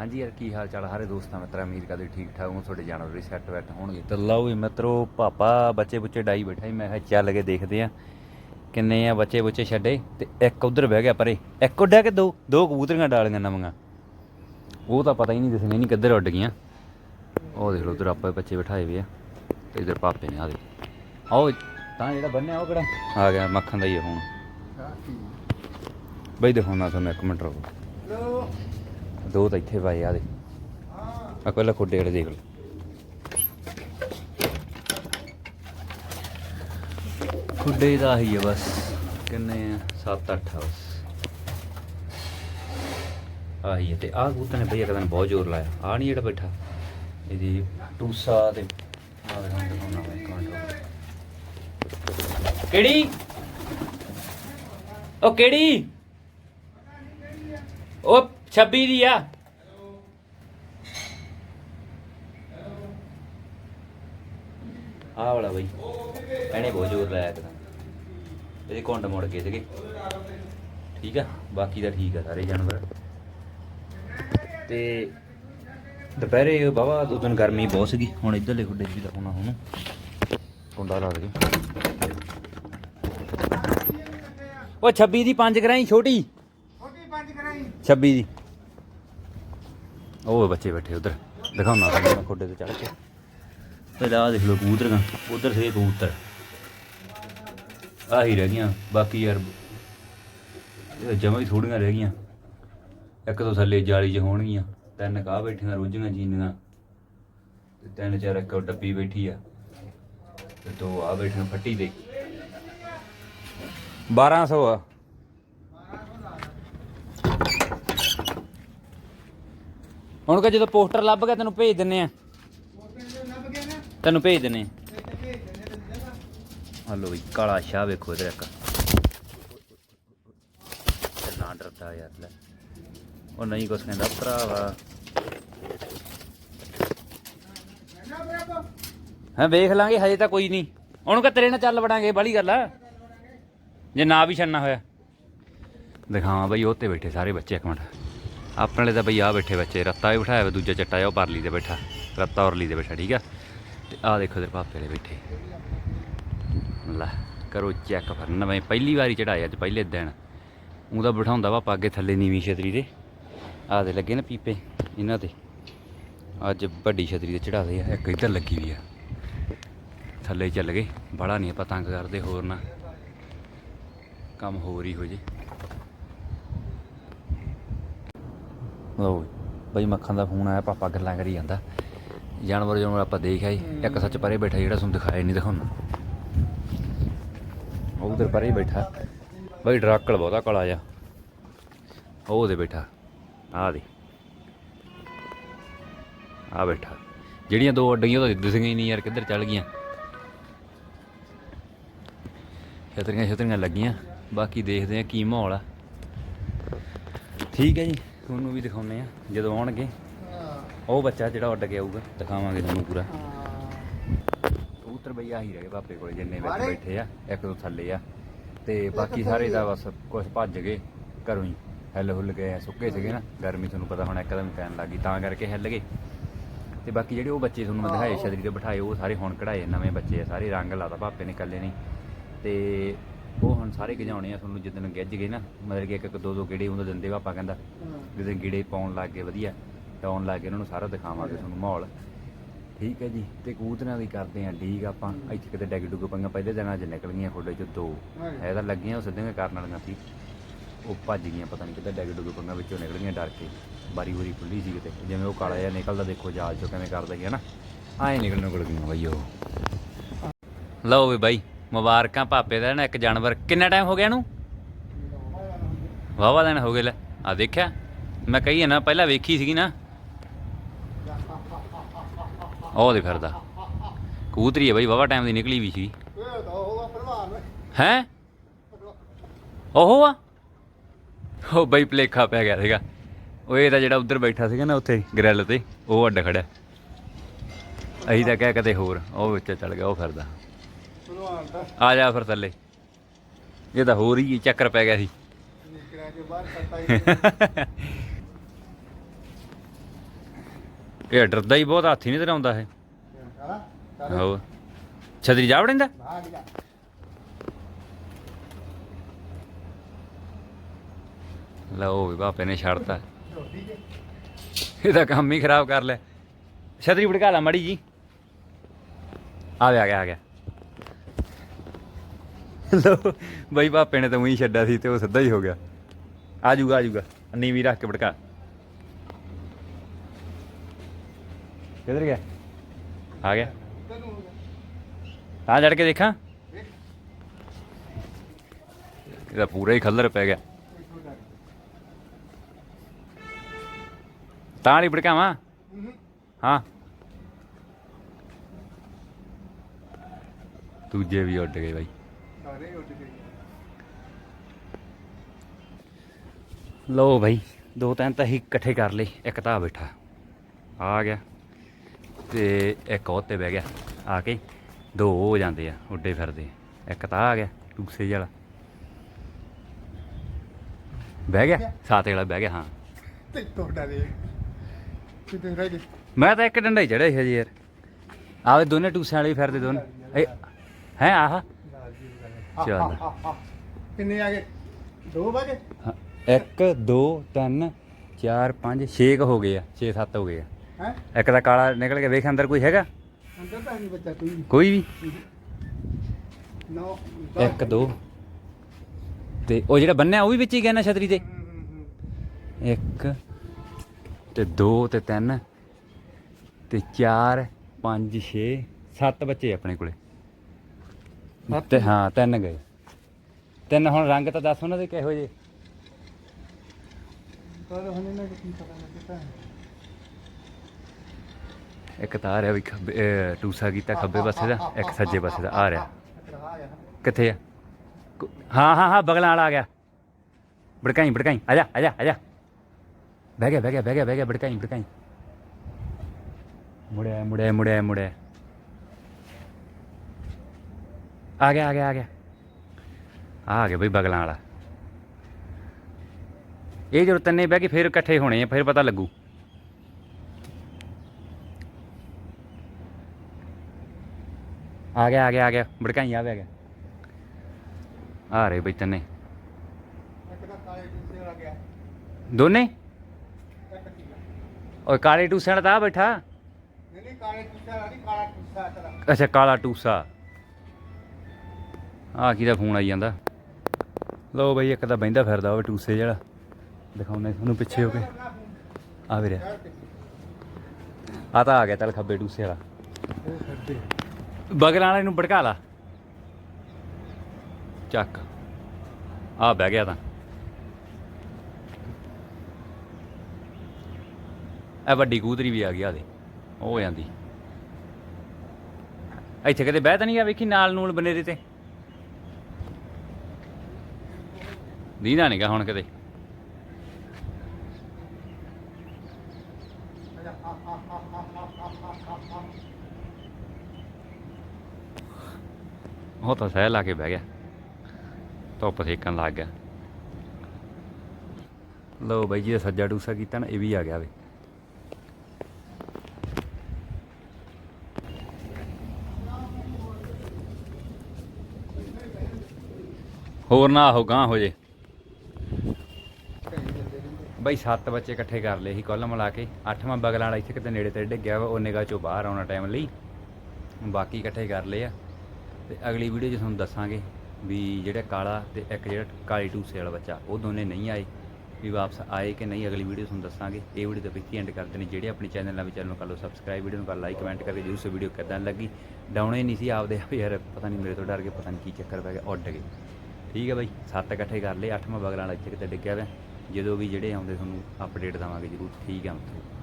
ਹਾਂਜੀ ਯਾਰ ਕੀ ਹਾਲ ਚਾਲ ਹਾਰੇ ਦੋਸਤਾਂ ਮਿੱਤਰਾਂ ਉਮੀਦ ਕਰਦੇ ਠੀਕ ਠਾਕ ਹੋ ਤੁਹਾਡੇ ਜਾਨਵਰ ਵੀ ਸੈੱਟ ਵੈਟ ਹੋਣਗੇ। ਤੇ ਲਓ ਵੀ ਮਿੱਤਰੋ ਪਾਪਾ ਬੱਚੇ ਬੁੱਚੇ ਡਾਈ ਬੈਠਾ ਮੈਂ ਕਿਹਾ ਚੱਲ ਕੇ ਦੇਖਦੇ ਆ ਕਿੰਨੇ ਆ ਬੱਚੇ ਬੁੱਚੇ ਛੱਡੇ। ਤੇ ਇੱਕ ਉਧਰ ਬਹਿ ਗਿਆ ਪਰੇ। ਇੱਕ ਉੱਡਿਆ ਕਿ ਦੋ? ਦੋ ਕਬੂਤਰੀਆਂ ਡਾਲੀਆਂ ਨਵੀਆਂ। ਉਹ ਤਾਂ ਪਤਾ ਹੀ ਨਹੀਂ ਦਿਸਣੇ ਨਹੀਂ ਕਿੱਧਰ ਉੱਡ ਗਈਆਂ। ਉਹ ਦੇਖ ਲਓ ਉਧਰ ਆਪਾਂ ਬੱਚੇ ਬਿਠਾਏ ਵੇ ਆ। ਤੇ ਇਧਰ ਪਾਪੇ ਨੇ ਆ ਦੇ ਆਓ ਤਾਂ ਜਿਹੜਾ ਬੰਨਿਆ ਉਹ ਕਿਹੜਾ? ਆ ਗਿਆ ਮੱਖਣ ਦਾ ਹੀ ਹੁਣ। ਬਈ ਦਿਖਾਉਣਾ ਤੁਹਾਨੂੰ ਇੱਕ ਮਿੰਟ ਰੁਕੋ। ਦੋ ਤਾਂ ਇੱਥੇ ਪਏ ਆ ਦੇ। ਆ ਪਹਿਲਾਂ ਖੁੱਡੇ ਵਾਲੇ ਦੇਖ ਲਓ। ਖੁੱਡੇ ਦਾ ਹੀ ਆ ਬਸ। ਕਿੰਨੇ ਆ? 7 8 ਆ ਬਸ। ਆਹੀ ਹੈ ਤੇ ਆਹ ਕਬੂਤਰ ਨੇ ਬਈ ਇੱਕ ਬਹੁਤ ਜ਼ੋਰ ਲਾਇਆ। ਆ ਨਹੀਂ ਜਿਹੜਾ ਬੈਠਾ। ਇਹਦੀ ਟੂਸਾ ਤੇ ਕਿਹੜੀ? ਉਹ ਕਿਹੜੀ? ਉਹ 26 ਦੀ ਆ। ਆਹ ਵਾਲਾ ਬਈ। ਇਹਨੇ ਬਹੁਤ ਜ਼ੋਰ ਲਾਇਆ ਇੱਕ ਇਹਦੇ ਕੁੰਡ ਮੁੜ ਗਏ ਸੀਗੇ ਠੀਕ ਆ? ਬਾਕੀ ਤਾਂ ਠੀਕ ਆ ਸਾਰੇ ਜਾਨਵਰ। ਤੇ ਦੁਪਹਿਰੇ ਬਾਬਾ ਉਦੋਂ ਗਰਮੀ ਬਹੁਤ ਸੀਗੀ। ਹੁਣ ਇੱਧਰਲੇ ਖੁੱਡੇ ਵੀ ਦਿਖਾਉਣਾ ਹੁਣ। ਕੁੰਡਾ ਲਾ ਦੇ ਉਹ 26 ਦੀ ਪੰਜ ਕਰਾਈ ਛੋਟੀ। ਛੋਟੀ ਪੰਜ ਕਰਾਈ। 26 ਦੀ। ਉਹ ਬੱਚੇ ਬੈਠੇ ਉਧਰ। ਦਿਖਾਉਣਾ ਤਾਂ ਮੈਂ ਖੁੱਡੇ ਤੇ ਚੜ ਕੇ। ਪਹਿਲਾਂ ਆਹ ਦੇਖ ਲਓ ਕਬੂਤਰ। ਦਾ ਉਧਰ ਸੇ ਕਬੂਤਰ। ਆਹੀ ਰਹਿ ਗਈਆਂ। ਬਾਕੀ ਯਾਰ, ਇਹ ਹੀ ਥੋੜੀਆਂ ਰਹਿ ਗਈਆਂ। ਇੱਕ ਤੋਂ ਥੱਲੇ ਜਾਲੀ 'ਚ ਹੋਣਗੀਆਂ। ਤਿੰਨ ਕਾਹ ਬੈਠੀਆਂ ਰੁੱਝੀਆਂ ਜੀਨੀਆਂ। ਤੇ ਤਿੰਨ ਚਾਰ ਇੱਕ ਡੱਬੀ ਬੈਠੀ ਆ। ਤੇ ਦੋ ਆ ਬੈਠੀਆਂ ਫੱਟੀ ਤੇ 1200 ਆ। ਹੁਣ ਕਹ ਜਦੋਂ ਪੋਸਟਰ ਲੱਭ ਗਿਆ ਤੈਨੂੰ ਭੇਜ ਦਿੰਨੇ ਆ। ਤੈਨੂੰ ਭੇਜ ਦਿੰਨੇ ਹਲੋ ਬਈ ਕਾਲਾ ਸ਼ਾਹ ਵੇਖੋ ਇਧਰ ਇੱਕ। ਨਾ ਡਰਦਾ ਯਾਰ ਲੈ। ਉਹ ਨਹੀਂ ਕੁਛ ਕਹਿੰਦਾ ਭਰਾਵਾ। ਹਾਂ ਵੇਖ ਲਾਂਗੇ ਹਜੇ ਤਾਂ ਕੋਈ ਨਹੀਂ। ਉਹਨੂੰ ਕਹ ਤੇਰੇ ਨਾਲ ਚੱਲ ਵੜਾਂਗੇ ਬਾਲੀ ਗੱਲ ਆ। ਜੇ ਨਾ ਵੀ ਛੱਡਣਾ ਹੋਇਆ। ਦਿਖਾਵਾਂ ਬਈ ਉਹ ਤੇ ਬੈਠੇ ਸਾਰੇ ਬੱਚੇ ਇੱਕ ਮਿੰਟ। ਆਪਣੇ ਵਾਲੇ ਤਾਂ ਬਈ ਆ ਬੈਠੇ ਬੱਚੇ, ਰੱਤਾ ਵੀ ਬਿਠਾਇਆ ਵਾ, ਦੂਜਾ ਚੱਟਾ ਜਿਹਾ ਉਹ ਪਰਲੀ ਤੇ ਬੈਠਾ, ਰੱਤਾ ਔਰਲੀ ਤੇ ਬੈਠਾ, ਠੀਕ ਆ? ਤੇ ਆ ਦੇਖੋ ਤੇਰੇ ਪਾਪੇ ਵਾਲੇ ਬੈਠੇ। ਲੈ, ਕਰੋ ਚੈੱਕ ਫਿਰ, ਨਵੇਂ ਪਹਿਲੀ ਵਾਰੀ ਚੜਾਇਆ ਅੱਜ, ਪਹਿਲੇ ਦਿਨ। ਉਹਦਾ ਬਿਠਾਉਂਦਾ ਵਾ ਅੱਗੇ ਥੱਲੇ ਨੀਵੀਂ ਛਤਰੀ ਦੇ ਆ ਦੇ ਲੱਗੇ ਨਾ ਪੀਪੇ ਇਹਨਾਂ ਤੇ। ਅੱਜ ਵੱਡੀ ਛਤਰੀ ਤੇ ਚੜਾਦੇ ਆ, ਇੱਕ ਇੱਧਰ ਲੱਗੀ ਵੀ ਆ। ਥੱਲੇ ਚੱਲ ਗਏ ਬੜਾ ਨਹੀਂ ਆਪਾਂ ਤੰਗ ਕਰਦੇ, ਹੋਰ ਨਾ। ਕੰਮ ਹੋਰ ਹੀ ਹੋ ਜੇ। ਲਓ ਬਈ ਮੱਖਣ ਦਾ ਫੋਨ ਆਇਆ ਪਾਪਾ ਗੱਲਾਂ ਕਰੀ ਜਾਂਦਾ। ਜਾਨਵਰ ਜਾਨਵਰ ਆਪਾਂ ਦੇਖ ਆਏ। ਇੱਕ ਸੱਚ ਪਰੇ ਬੈਠਾ ਜਿਹੜਾ ਤੁਹਾਨੂੰ ਦਿਖਾਇਆ ਨਹੀਂ ਦਿਖਾਉਣਾ ਉਹ ਉਧਰ ਪਰੇ ਹੀ ਬੈਠਾ। ਬਈ ਡਰਾਕਲ ਬਹੁਤਾ ਕਾਲਾ ਜਾ ਉਹ ਉਹਦੇ ਬੈਠਾ। ਆ ਦੇ ਆ ਬੈਠਾ। ਜਿਹੜੀਆਂ ਦੋ ਅੱਡੀਆਂ ਉਹ ਤਾਂ ਦਿਸੀਆਂ ਹੀ ਨਹੀਂ ਯਾਰ ਕਿੱਧਰ ਚੱਲ ਗਈਆਂ। ਛਤਰੀਆਂ ਛਤਰੀਆਂ ਲੱਗੀਆਂ। ਬਾਕੀ ਦੇਖਦੇ ਆ ਕੀ ਮਾਹੌਲ ਆ। ਠੀਕ ਹੈ ਜੀ। ਤੁਹਾਨੂੰ ਵੀ ਦਿਖਾਉਨੇ ਆ ਜਦੋਂ ਆਉਣਗੇ ਉਹ ਬੱਚਾ ਜਿਹੜਾ ਉੱਡ ਕੇ ਆਊਗਾ ਦਿਖਾਵਾਂਗੇ ਤੁਹਾਨੂੰ ਪੂਰਾ। ਕਬੂਤਰ ਬਈ ਆਹੀ ਰਹੇ ਪਾਪੇ ਕੋਲ ਜਿੰਨੇ ਵਿੱਚ? ਬੈਠੇ ਆ ਇੱਕ ਤੋਂ ਥੱਲੇ ਆ। ਤੇ ਬਾਕੀ ਸਾਰੇ ਦਾ ਬਸ ਕੁਝ ਭੱਜ ਗਏ ਘਰੋਂ ਹੀ। ਹਿੱਲ ਹੁੱਲ ਗਏ ਆ, ਸੁੱਕੇ ਸੀਗੇ ਨਾ। ਗਰਮੀ ਤੁਹਾਨੂੰ ਪਤਾ ਹੁਣ ਇੱਕਦਮ ਪੈਣ ਲੱਗੀ ਤਾਂ ਕਰਕੇ ਹਿੱਲ ਗਏ। ਤੇ ਬਾਕੀ ਜਿਹੜੇ ਉਹ ਬੱਚੇ ਤੁਹਾਨੂੰ ਮੈਂ ਦਿਖਾਏ ਛਤਰੀ ਤੇ ਬਿਠਾਏ ਉਹ ਸਾਰੇ ਹੁਣ ਕਢਾਏ ਨਵੇਂ ਬੱਚੇ ਆ ਸਾਰੇ ਰੰਗ ਲਾਤਾ ਪਾਪੇ ਨੇ ਇਕੱਲੇ ਨਹੀਂ ਤੇ ਉਹ ਹੁਣ ਸਾਰੇ ਗਜਾਉਣੇ ਆ ਤੁਹਾਨੂੰ ਜਿੱਦਣ ਗਿੱਜ ਗਏ ਨਾ ਮਤਲਬ ਕਿ ਇੱਕ ਇੱਕ ਦੋ ਦੋ ਗੇੜੇ ਉਹਨਾਂ ਦਿੰਦੇ ਪਾਪਾ ਕਹਿੰਦਾ। ਜਦੋਂ ਗੇੜੇ ਪਾਉਣ ਲੱਗ ਗਏ ਵਧੀਆ। ਟਾਉਣ ਲੱਗ ਗਏ ਉਹਨਾਂ ਨੂੰ ਸਾਰਾ ਦਿਖਾਵਾਂਗੇ ਤੁਹਾਨੂੰ ਮਾਹੌਲ। ਠੀਕ ਹੈ ਜੀ ਤੇ ਕਬੂਤਰਾਂ ਦੀ ਕਰਦੇ ਆ ਡੀਕ ਆਪਾਂ। ਇੱਥੇ ਕਿਤੇ ਡੈਗ ਡੁੱਗ ਪੰਗਾ ਪਹਿਲੇ ਦਿਨਾਂ 'ਚ ਨਿਕਲ ਗਈਆਂ ਖੋਡੇ 'ਚ ਦੋ। ਹੈ ਤਾਂ ਲੱਗੀਆਂ ਉਹ ਸਿੱਧੀਆਂ ਕਰਨ ਵਾਲੀਆਂ ਸੀ। ਉਹ ਭੱਜ ਗਈਆਂ ਪਤਾ ਨਹੀਂ ਕਿੱਧਰ ਡੈਗ ਡੁੱਗ ਪੰਗਾ ਵਿੱਚੋਂ ਨਿਕਲ ਗਈਆਂ ਡਰ ਕੇ। ਬਾਰੀ ਬੁਰੀ ਖੁੱਲੀ ਸੀ ਕਿਤੇ। ਜਿਵੇਂ ਉਹ ਕਾਲਾ ਜਿਹਾ ਨਿਕਲਦਾ ਦੇਖੋ ਜਾਲ 'ਚੋਂ ਕਿਵੇਂ ਕਰਦਾ ਗਿਆ ਨਾ। ਐਂ ਨਿਕਲਣ ਕੋਲ ਗਈਆਂ ਬਈ ਉਹ। ਲਓ ਵੀ ਬਾਈ ਮੁਬਾਰਕਾਂ ਭਾਪੇ ਦਾ ਨਾ ਇੱਕ ਜਾਨਵਰ। ਕਿੰਨਾ ਟਾਈਮ ਹੋ ਗਿਆ ਇਹਨੂੰ? ਵਾਵਾ ਦਿਨ ਹੋ ਗਏ ਲੈ। ਆ ਦੇਖਿਆ, ਮੈਂ ਕਹੀ ਹੈ ਨਾ, ਪਹਿਲਾਂ ਵੇਖੀ ਸੀਗੀ ਨਾ। ਉਹ ਦੇ ਫਿਰਦਾ। ਕਬੂਤਰੀ ਹੈ ਬਾਈ ਵਾਵਾ ਟਾਈਮ ਦੀ ਨਿਕਲੀ ਵੀ ਸੀ। ਹੈ? ਉਹ ਆ? ਉਹ ਬਾਈ ਭਲੇਖਾ ਪੈ ਗਿਆ ਸੀਗਾ। ਉਹ ਇਹ ਤਾਂ ਜਿਹੜਾ ਉੱਧਰ ਬੈਠਾ ਸੀਗਾ ਨਾ ਉੱਥੇ ਗ੍ਰਿਲ ਤੇ, ਉਹ ਅੱਡ ਖੜਿਆ। ਅਸੀਂ ਤਾਂ ਕਹਿ ਕਦੇ ਹੋਰ, ਉਹ ਵਿੱਚ ਚੱਲ ਗਿਆ, ਉਹ ਫਿਰਦਾ। ਆ ਜਾ ਫਿਰ ਥੱਲੇ। ਇਹ ਤਾਂ ਹੋਰ ਹੀ ਚੱਕਰ ਪੈ ਗਿਆ ਸੀ। ਨਿਕਰਾ ਕੇ ਬਾਹਰ ਕੱਟਾ ਹੀ ਇਹ ਡਰਦਾ ਹੀ ਬਹੁਤ, ਹਾਥੀ ਨਹੀਂ ਧਰਾਉਂਦਾ ਇਹ। ਚਲਾ ਚੱਲ ਹੋ ਛਤਰੀ ਜਾ ਵੜਿੰਦਾ? ਲਓ ਵੀ ਬਾਪੇ ਨੇ ਛੱਡਤਾ। ਝੋਟੀ ਕੇ ਇਹਦਾ ਕੰਮ ਹੀ ਖਰਾਬ ਕਰ ਲਿਆ। ਛਤਰੀ ਭੜਕਾ ਲਾ ਮੜੀ ਜੀ। ਆ ਗਿਆ ਆ ਗਿਆ। ਆ ਗਿਆ ਲਓ। ਬਈ ਬਾਪੇ ਨੇ ਤਾਂ ਉਹੀ ਛੱਡਿਆ ਸੀ ਤੇ ਉਹ ਸਿੱਧਾ ਹੀ ਹੋ ਗਿਆ। ਆ ਜੂਗਾ ਆ ਜੂਗਾ ਨੀਵੀਂ ਰੱਖ ਕੇ ਭੜਕਾ। ਕਿੱਧਰ ਗਿਆ? ਆ ਗਿਆ। ਤੈਨੂੰ ਜੜ ਕੇ ਦੇਖਾਂ। ਇਹਦਾ ਪੂਰਾ ਹੀ ਖੱਲਰ ਪੈ ਗਿਆ। ਤਾਂ ਵਾਲੀ ਭੜਕਾਵਾਂ? ਹਾਂ। ਦੂਜੇ ਵੀ ਉੱਡ ਗਏ ਬਾਈ। ਸਾਰੇ ਉੱਡ ਗਏ ਲਓ ਭਾਈ ਦੋ ਤਿੰਨ ਤਾਂ ਹੀ ਇਕੱਠੇ ਕਰ ਲਏ ਇੱਕ ਤਾਂ ਬੈਠਾ। ਆ ਗਿਆ ਤੇ ਇੱਕ ਉਹ ਤੇ ਬਹਿ ਗਿਆ ਆ ਕੇ ਦੋ ਹੋ ਜਾਂਦੇ ਆ ਉੱਡੇ ਫਿਰਦੇ। ਇੱਕ ਤਾਂ ਆ ਗਿਆ ਟੂਸੇ ਵਾਲਾ। ਬਹਿ ਗਿਆ ਸਾਤੇ ਵਾਲਾ ਬਹਿ ਗਿਆ ਹਾਂ। ਤੇ ਤੁਹਾਡਾ ਦੇ। ਕਿਤੇ ਰਹਿ ਗਏ। ਮੈਂ ਤਾਂ ਇੱਕ ਡੰਡਾ ਹੀ ਚੜਿਆ ਸੀ ਹਜੇ ਯਾਰ। ਆਵੇ ਦੋਨੇ ਟੂਸਿਆਂ ਵਾਲੇ ਫਿਰਦੇ ਦੋਨੇ। ਹੈ ਆਹ? ਚੱਲ। ਕਿੰਨੇ ਆ ਗਏ? ਦੋ ਵਜੇ? ਹਾਂ, ਇੱਕ ਦੋ ਤਿੰਨ ਚਾਰ ਪੰਜ ਛੇ ਕੁ ਹੋ ਗਏ ਆ 6 7 ਹੋ ਗਏ ਆ। ਹੈ? ਇੱਕ ਤਾਂ ਕਾਲਾ ਨਿਕਲ ਕੇ ਵੇਖ ਅੰਦਰ ਕੋਈ ਹੈਗਾ? ਅੰਦਰ ਤਾਂ ਨਹੀਂ ਬੱਚਾ ਕੋਈ ਕੋਈ ਵੀ? ਨੋ ਇੱਕ ਦੋ। ਤੇ ਉਹ ਜਿਹੜਾ ਬੰਨਿਆ ਉਹ ਵੀ ਵਿੱਚ ਹੀ ਗਿਆ ਨਾ ਛਤਰੀ ਤੇ? ਇੱਕ ਤੇ ਦੋ ਤੇ ਤਿੰਨ ਤੇ ਚਾਰ ਪੰਜ ਛੇ ਸੱਤ ਬੱਚੇ ਆਪਣੇ ਕੋਲੇ? ਤੇ ਹਾਂ ਤਿੰਨ ਗਏ। ਤਿੰਨ ਹੁਣ ਰੰਗ ਤਾਂ ਦੱਸ ਉਹਨਾਂ ਦੇ ਕਿਹੋ ਜਿਹੇ? ਪਰ ਹੁਣ ਇਹਨਾਂ ਨੂੰ ਕੀ ਪਤਾ ਲੱਗਦਾ ਇੱਕ ਤਾਂ ਆ ਰਿਹਾ ਵੀ ਖੱਬੇ ਟੂਸਾ ਕੀਤਾ ਖੱਬੇ ਪਾਸੇ ਦਾ ਇੱਕ ਸੱਜੇ ਪਾਸੇ ਦਾ ਆ ਰਿਹਾ। ਕਿੱਥੇ ਆ? ਹਾਂ ਹਾਂ ਹਾਂ ਬਗਲਾਂ ਵਾਲਾ ਆ ਗਿਆ। ਭੜਕਾਈ ਭੜਕਾਈ ਆ ਜਾ ਆ ਜਾ ਆ ਜਾ। ਬਹਿ ਗਿਆ ਬਹਿ ਗਿਆ ਬਹਿ ਗਿਆ ਬਹਿ ਗਿਆ ਭੜਕਾਈ ਭੜਕਾਈ। ਮੁੜਿਆ ਮੁੜਿਆ ਮੁੜਿਆ ਮੁੜਿਆ। ਆ ਗਿਆ ਆ ਗਿਆ ਆ ਗਿਆ। ਆ ਗਿਆ ਬਈ ਬਗਲਾਂ ਵਾਲਾ। ਇਹ ਜਦੋਂ ਤੰਨੇ ਬਹਿ ਕੇ ਫਿਰ ਇਕੱਠੇ ਹੋਣੇ ਆ ਫਿਰ ਪਤਾ ਲੱਗੂ। ਆ ਗਿਆ ਆ ਗਿਆ ਆ ਗਿਆ। ਭੜਕਾਈ ਆ ਗਿਆ ਆ ਰਹੇ ਬਈ ਤੰਨੇ। ਇੱਕ ਤਾਂ ਕਾਲੇ ਟੂਸੇ ਵਾਲਾ ਗਿਆ ਦੋਨੇ? ਓਏ ਕਾਲੇ ਟੂਸੇ ਵਾਲਾ ਤਾਂ ਬੈਠਾ। ਨਹੀਂ ਨਹੀਂ ਕਾਲੇ ਟੂਸੇ ਵਾਲਾ ਨਹੀਂ ਕਾਲਾ ਟੂਸਾ ਤੇਰਾ ਅੱਛਾ ਕਾਲਾ ਟੂਸਾ। ਆ ਕਿਹਦਾ ਫੋਨ ਆਈ ਜਾਂਦਾ? ਲਓ ਬਈ, ਇੱਕ ਤਾਂ ਬਹਿੰਦਾ ਫਿਰਦਾ ਉਹ ਟੂਸੇ ਜਿਹੜਾ। ਦਿਖਾਉਨੇ ਤੁਹਾਨੂੰ ਪਿੱਛੇ ਹੋ ਕੇ। ਆ ਵੀਰੇ। ਆ ਤਾਂ ਆ ਗਿਆ ਚੱਲ ਖੱਬੇ ਟੂਸੇ ਵਾਲਾ। ਬਗਲਾਂ ਵਾਲੇ ਨੂੰ ਭੜਕਾ ਲਾ। ਚੱਕ। ਆ ਬਹਿ ਗਿਆ ਤਾਂ। ਇਹ ਵੱਡੀ ਕੂਤਰੀ ਵੀ ਆ ਗਈ ਆ ਦੇ ਉਹ ਹੋ ਜਾਂਦੀ। ਇੱਥੇ ਕਦੇ ਬਹਿ ਤਾਂ ਨਹੀਂ ਆ ਵੇਖੀ ਨਾਲ ਨੂਲ ਬਨੇਰੇ ਤੇ? ਦੀਦਾ ਨਹੀਂਗਾ ਹੁਣ ਕਦੇ ਉਹ ਤਾਂ ਸਹਿ ਲਾ ਕੇ ਬਹਿ ਗਿਆ। ਧੁੱਪ ਸੇਕਣ ਲੱਗ ਗਿਆ। ਲਓ ਬਾਈ ਜੀ, ਇਹ ਸੱਜਾ ਡੂਸਾ ਕੀਤਾ ਨਾ, ਇਹ ਵੀ ਆ ਗਿਆ ਵੇ। ਹੋਰ ਨਾ ਹੋ ਗਾਂ ਹੋ ਜੇ। ਬਾਈ ਸੱਤ ਬੱਚੇ ਇਕੱਠੇ ਕਰ ਲਏ ਸੀ ਕੁੱਲ ਮਿਲਾ ਕੇ। ਅੱਠਵਾਂ ਬਗਲਾਂ ਵਾਲਾ ਇੱਥੇ ਕਿਤੇ ਨੇੜੇ ਤੇ ਡਿੱਗਿਆ ਵਾ ਉਹ ਨਿਗਾਹ ਚੋਂ ਬਾਹਰ ਆਉਣਾ ਟਾਈਮ ਲਈ। ਬਾਕੀ ਇਕੱਠੇ ਕਰ ਲਏ ਆ। ਤੇ ਅਗਲੀ ਵੀਡੀਓ 'ਚ ਤੁਹਾਨੂੰ ਦੱਸਾਂਗੇ ਵੀ ਜਿਹੜਾ ਕਾਲਾ ਤੇ ਇੱਕ ਜਿਹੜਾ ਕਾਲੀ ਟੂਸੇ ਵਾਲਾ ਬੱਚਾ, ਉਹ ਦੋਨੇ ਨਹੀਂ ਆਏ। ਵੀ ਵਾਪਸ ਆਏ ਕਿ ਨਹੀਂ, ਅਗਲੀ ਵੀਡੀਓ ਤੁਹਾਨੂੰ ਦੱਸਾਂਗੇ। ਇਹ ਵੀਡੀਓ ਤਾਂ ਪਿੱਛੇ ਐਂਡ ਕਰਦੇ ਨੇ ਜਿਹੜੇ ਆਪਣੇ ਚੈਨਲ ਨਾਲ ਵੀ ਚੈਨਲ ਨੂੰ ਕਰ ਲਓ ਸਬਸਕ੍ਰਾਈਬ ਵੀਡੀਓ ਨੂੰ ਕਰ ਲਾਈਕ ਕਮੈਂਟ ਕਰਕੇ ਜਰੂਰ ਸੇ ਵੀਡੀਓ ਕਿੱਦਾਂ ਲੱਗੀ। ਡਾਉਣੇ ਨਹੀਂ ਸੀ ਆਪਦੇ ਆਪ ਯਾਰ, ਪਤਾ ਨਹੀਂ ਮੇਰੇ ਤੋਂ ਡਰ ਕੇ ਪਤਾ ਨਹੀਂ ਕੀ ਚੱਕਰ ਪੈ ਗਿਆ, ਉੱਡ ਗਏ। ਠੀਕ ਹੈ ਬਾਈ, ਸੱਤ ਇਕੱਠੇ ਕਰ ਲਏ, ਅੱਠਵਾਂ ਬਗਲਾਂ ਵਾਲਾ ਇੱਥੇ ਕਿਤੇ ਡਿੱਗਿਆ ਹੋਇਆ ਜਦੋਂ ਵੀ ਜਿਹੜੇ ਆਉਂਦੇ ਤੁਹਾਨੂੰ ਅਪਡੇਟ ਦਵਾਂਗੇ ਜਰੂਰ ਠੀਕ ਆ ਮਤਲਬ